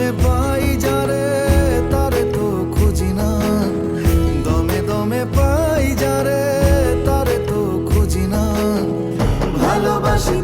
দমে পাই যারে তারে তো খুঁজি না। দমে দমে পাই যারে তারে তো খুঁজি না। ভালোবাসি